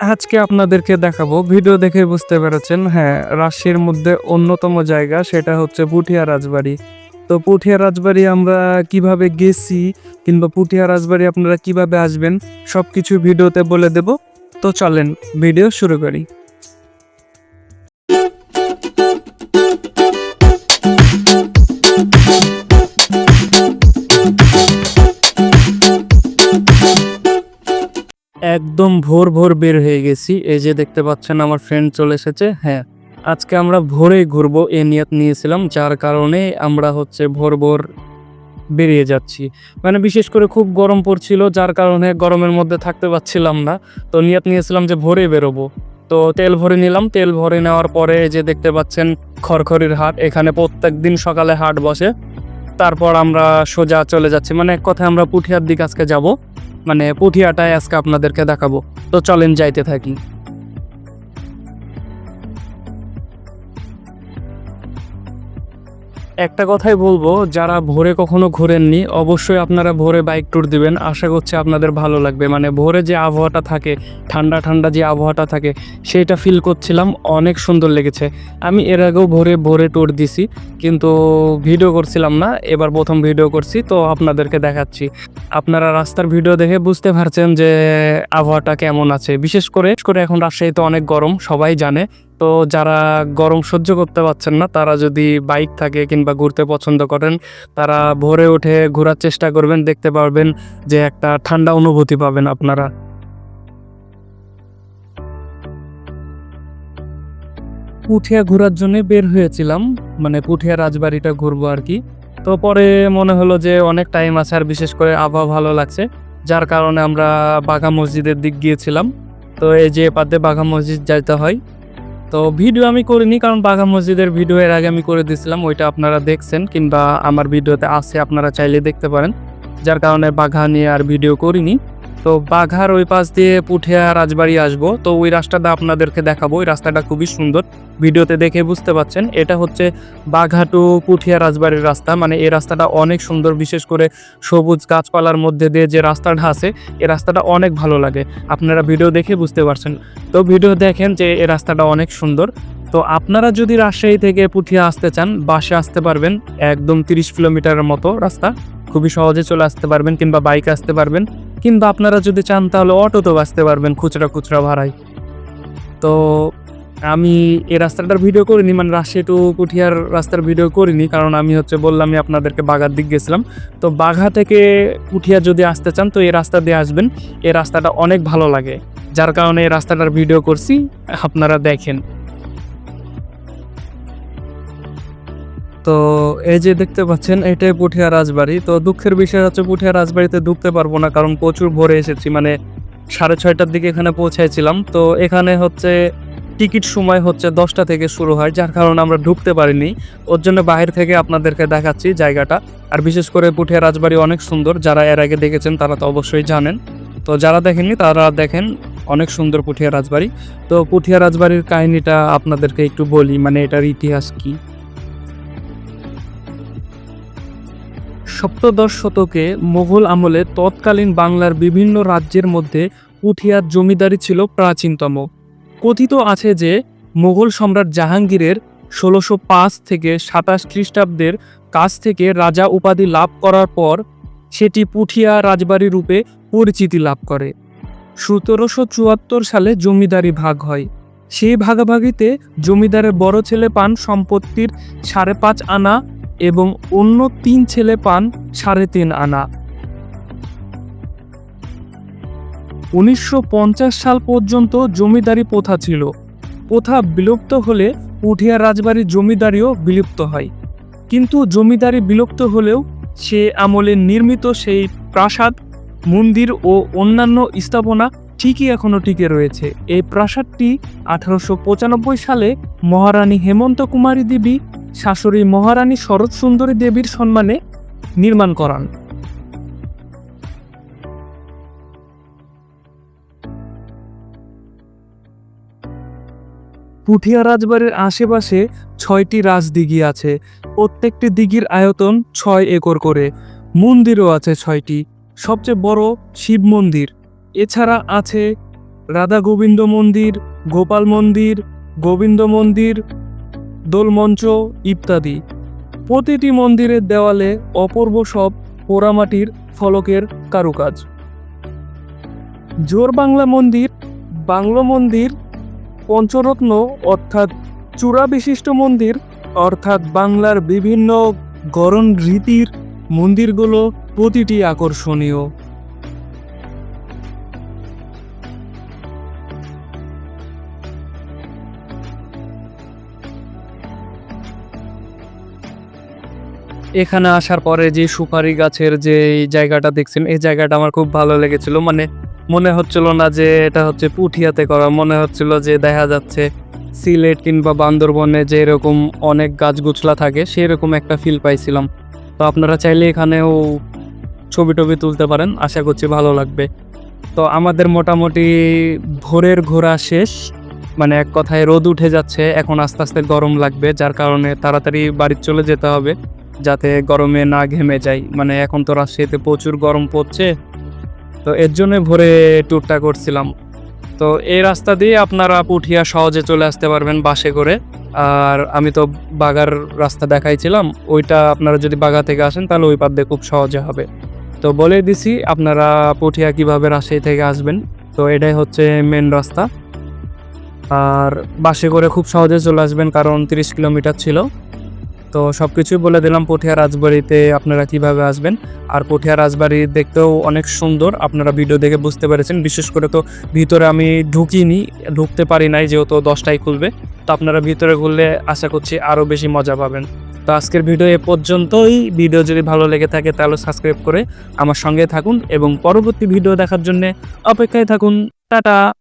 আজকে আপনাদেরকে দেখাবো। ভিডিও দেখে বুঝতে পেরেছেন হ্যাঁ রাশির মধ্যে অন্যতম জায়গা সেটা হচ্ছে পুঠিয়া রাজবাড়ি। তো পুঠিয়া রাজবাড়ি আমরা কীভাবে গেছি কিংবা পুঠিয়া রাজবাড়ি আপনারা কীভাবে আসবেন সব কিছু ভিডিওতে বলে দেব। তো চলেন, ভিডিও শুরু করি। একদম ভোর ভোর বের হয়ে গেছি। এই যে দেখতে পাচ্ছেন আমার ফ্রেন্ড চলে এসেছে। হ্যাঁ আজকে আমরা ভোরেই ঘুরবো এ নিয়ত নিয়েছিলাম, যার কারণে আমরা হচ্ছে ভোর ভোর বেরিয়ে যাচ্ছি। মানে বিশেষ করে খুব গরম পড়ছিল, যার কারণে গরমের মধ্যে থাকতে পারছিলাম না। তো নিয়ত নিয়েছিলাম যে ভোরে বেরোবো। তো তেল ভরে নিলাম, তেল ভরে নেওয়ার পরে যে দেখতে পাচ্ছেন খড়খড়ির হাট, এখানে প্রত্যেক দিন সকালে হাট বসে। তারপর আমরা সোজা চলে যাচ্ছি। মানে এক কথায় আমরা পুঠিয়ার দিক আজকে যাব। মানে পুঠিয়াটাই আজকে আপনাদেরকে দেখাবো। তো চলেন যাইতে থাকি। একটা কথাই বলব, যারা ভোরে কখনো ঘোরেননি, অবশ্যই আপনারা ভোরে বাইক ট্যুর দিবেন। আশা করছি আপনাদের ভালো লাগবে। মানে ভোরে যে আবহাওয়াটা থাকে, ঠান্ডা ঠান্ডা যে আবহাওয়াটা থাকে সেটা ফিল করছিলাম। অনেক সুন্দর লেগেছে। আমি এর আগেও ভোরে ভোরে ট্যুর দিছি, কিন্তু ভিডিও করছিলাম না। এবার প্রথম ভিডিও করছি, তো আপনাদেরকে দেখাচ্ছি। আপনারা রাস্তার ভিডিও দেখে বুঝতে পারছেন যে আবহাওয়াটা কেমন আছে। বিশেষ করে করে এখন রাজশাহীতে অনেক গরম, সবাই জানে। তো যারা গরম সহ্য করতে পারছেন না, তারা যদি বাইক থাকে কিংবা ঘুরতে পছন্দ করেন, তারা ভোরে উঠে ঘোরার চেষ্টা করবেন, দেখতে পারবেন যে একটা ঠান্ডা অনুভূতি পাবেন আপনারা। পুঠিয়া ঘোরার জন্য বের হয়েছিলাম মানে পুঠিয়া রাজবাড়িটা ঘুরবো আর কি। তো পরে মনে হলো যে অনেক টাইম আছে, আর বিশেষ করে আবহাওয়া ভালো লাগছে, যার কারণে আমরা বাঘা মসজিদের দিক গিয়েছিলাম। তো এই যে পাতে বাঘা মসজিদ যাইতে হয় তো ভিডিও আমি করিনি, কারণ বাঘা মসজিদের ভিডিও এর আগে আমি করে দিয়েছিলাম, ওইটা আপনারা দেখছেন কিংবা আমার ভিডিওতে আছে, আপনারা চাইলে দেখতে পারেন। যার কারণে বাঘা নিয়ে আর ভিডিও করিনি। তো বাঘার ওই পাশ দিয়ে পুঠিয়া রাজবাড়ি আসব। তো ওই রাস্তাটা আপনাদেরকে দেখাবো। ওই রাস্তাটা খুবই সুন্দর। ভিডিওতে দেখে বুঝতে পাচ্ছেন, এটা হচ্ছে বাঘা টু পুঠিয়া রাজবাড়ির রাস্তা। মানে এই রাস্তাটা অনেক সুন্দর, বিশেষ করে সবুজ গাছপালার মধ্যে দিয়ে যে রাস্তাটা আছে, এই রাস্তাটা অনেক ভালো লাগে। আপনারা ভিডিও দেখে বুঝতে পারছেন। তো ভিডিও দেখেন যে এই রাস্তাটা অনেক সুন্দর। তো আপনারা যদি রাজশাহী থেকে পুঠিয়া আসতে চান, বাসে আসতে পারবেন। একদম তিরিশ কিলোমিটারের মতো রাস্তা। খুবই সহজে চলে আসতে পারবেন কিংবা বাইকে আসতে পারবেন। কিংবা আপনারা যদি চান তাহলে অটোতেও আসতে পারবেন খুচরা খুচরা ভাড়ায়। তো আমি এই রাস্তাটার ভিডিও করিনি মানে রাজশাহী টু কুঠিয়ার রাস্তার ভিডিও করিনি, কারণ আমি হচ্ছে বললামই আপনাদেরকে বাঘার দিক গেছিলাম। তো বাঘা থেকে কুঠিয়া যদি আসতে চান, তো এই রাস্তা দিয়ে আসবেন। এই রাস্তাটা অনেক ভালো লাগে। যার কারণে এই রাস্তাটার ভিডিও করছি, আপনারা দেখেন। তো এই যে দেখতে পাচ্ছেন, এটাই পুঠিয়া রাজবাড়ি। তো দুঃখের বিষয় হচ্ছে পুঠিয়া রাজবাড়িতে ঢুকতে পারব না, কারণ প্রচুর ভোরে এসেছি মানে সাড়ে ছয়টার দিকে এখানে পৌঁছাইছিলাম। তো এখানে হচ্ছে টিকিট সময় হচ্ছে দশটা থেকে শুরু হয়, যার কারণে আমরা ঢুকতে পারিনি। ওর জন্য বাইরে থেকে আপনাদেরকে দেখাচ্ছি জায়গাটা। আর বিশেষ করে পুঠিয়া রাজবাড়ি অনেক সুন্দর, যারা এর আগে দেখেছেন তারা তো অবশ্যই জানেন। তো যারা দেখেননি তারা দেখেন, অনেক সুন্দর পুঠিয়া রাজবাড়ি। তো পুঠিয়া রাজবাড়ির কাহিনীটা আপনাদেরকে একটু বলি মানে এটার ইতিহাস কি? সপ্তদশ শতকে মোগল আমলে তৎকালীন বাংলার বিভিন্ন রাজ্যের মধ্যে পুঠিয়ার জমিদারি ছিল প্রাচীনতম। কথিত আছে যে মোগল সম্রাট জাহাঙ্গীরের ষোলোশো পাঁচ থেকে সাতাশ খ্রিস্টাব্দের কাছ থেকে রাজা উপাধি লাভ করার পর সেটি পুঠিয়া রাজবাড়ি রূপে পরিচিতি লাভ করে। সতেরোশো চুয়াত্তর সালে জমিদারি ভাগ হয়। সেই ভাগাভাগিতে জমিদারের বড় ছেলে পান সম্পত্তির সাড়ে পাঁচ আনা এবং অন্য তিন ছেলে পান সাড়ে তিন আনা। উনিশশো পঞ্চাশ সাল পর্যন্ত জমিদারি প্রথা ছিল। প্রথা বিলুপ্ত হলে পুঠিয়া রাজবাড়ির জমিদারিও বিলুপ্ত হয়। কিন্তু জমিদারি বিলুপ্ত হলেও সে আমলে নির্মিত সেই প্রাসাদ, মন্দির ও অন্যান্য স্থাপনা ঠিকই এখনও টিকে রয়েছে। এই প্রাসাদটি আঠারোশো পঁচানব্বই সালে মহারানী হেমন্ত কুমারী দেবী শাশুড়ি মহারানী শরৎ সুন্দরী দেবীর সম্মানে নির্মাণ করান। পুঠিয়া রাজবাড়ির আশেপাশে ছয়টি রাজদিঘি আছে। প্রত্যেকটি দিঘির আয়তন ছয় একর করে। মন্দিরও আছে ছয়টি। সবচেয়ে বড় শিব মন্দির। এছাড়া আছে রাধা গোবিন্দ মন্দির, গোপাল মন্দির, গোবিন্দ মন্দির দোলমঞ্চ ইত্যাদি। প্রতিটি মন্দিরের দেওয়ালে অপূর্ব সব পোড়ামাটির ফলকের কারুকাজ। জোর বাংলা মন্দির, বাংলো মন্দির, পঞ্চরত্ন অর্থাৎ চূড়া বিশিষ্ট মন্দির অর্থাৎ বাংলার বিভিন্ন গরণ রীতির মন্দিরগুলো প্রতিটি আকর্ষণীয়। এখানে আসার পরে যে সুপারি গাছের যে জায়গাটা দেখছেন, এই জায়গাটা আমার খুব ভালো লেগেছিল। মানে মনে হচ্ছিল না যে এটা হচ্ছে পুঠিয়াতে করা, মনে হচ্ছিল যে দেখা যাচ্ছে সিলেট কিংবা বান্দরবনে যে এরকম অনেক গাছগুছলা থাকে, সেরকম একটা ফিল পাইছিলাম। তো আপনারা চাইলে এখানেও ছবি টবি তুলতে পারেন, আশা করছি ভালো লাগবে। তো আমাদের মোটামুটি ভোরের ঘোরা শেষ। মানে এক কথায় রোদ উঠে যাচ্ছে, এখন আস্তে আস্তে গরম লাগবে, যার কারণে তাড়াতাড়ি বাড়ি চলে যেতে হবে। যাতে গরমে না ঘেমে যাই। মানে এখন তো রাজশাহীতে প্রচুর গরম পড়ছে। তো এর জন্য ভোরে ট্যুরটা করছিলাম। তো এই রাস্তা দিয়ে আপনারা পুঠিয়া সহজে চলে আসতে পারবেন বাসে করে। আর আমি তো বাগার রাস্তা দেখাইছিলাম। ওইটা আপনারা যদি বাগা থেকে আসেন, তাহলে ওই পার দিয়ে খুব সহজে হবে। তো বলে দিছি, আপনারা পুঠিয়া কীভাবে রাজশাহী থেকে আসবেন? তো এটাই হচ্ছে মেন রাস্তা। আর বাসে করে খুব সহজে চলে আসবেন, কারণ তিরিশ কিলোমিটার ছিল। তো সব কিছুই বলে দিলাম পটিয়া রাজবাড়িতে আপনারা কীভাবে আসবেন। আর পটিয়া রাজবাড়ি দেখতেও অনেক সুন্দর, আপনারা ভিডিও দেখে বুঝতে পেরেছেন। বিশেষ করে তো ভিতরে আমি ঢুকিনি, ঢুকতে পারি নাই যেহেতু দশটায় খুলবে। তো আপনারা ভিতরে ঘুরলে আশা করছি আরও বেশি মজা পাবেন। তো আজকের ভিডিও এ পর্যন্তই। ভিডিও যদি ভালো লেগে থাকে তাহলে সাবস্ক্রাইব করে আমার সঙ্গে থাকুন এবং পরবর্তী ভিডিও দেখার জন্য অপেক্ষায় থাকুন। টাটা!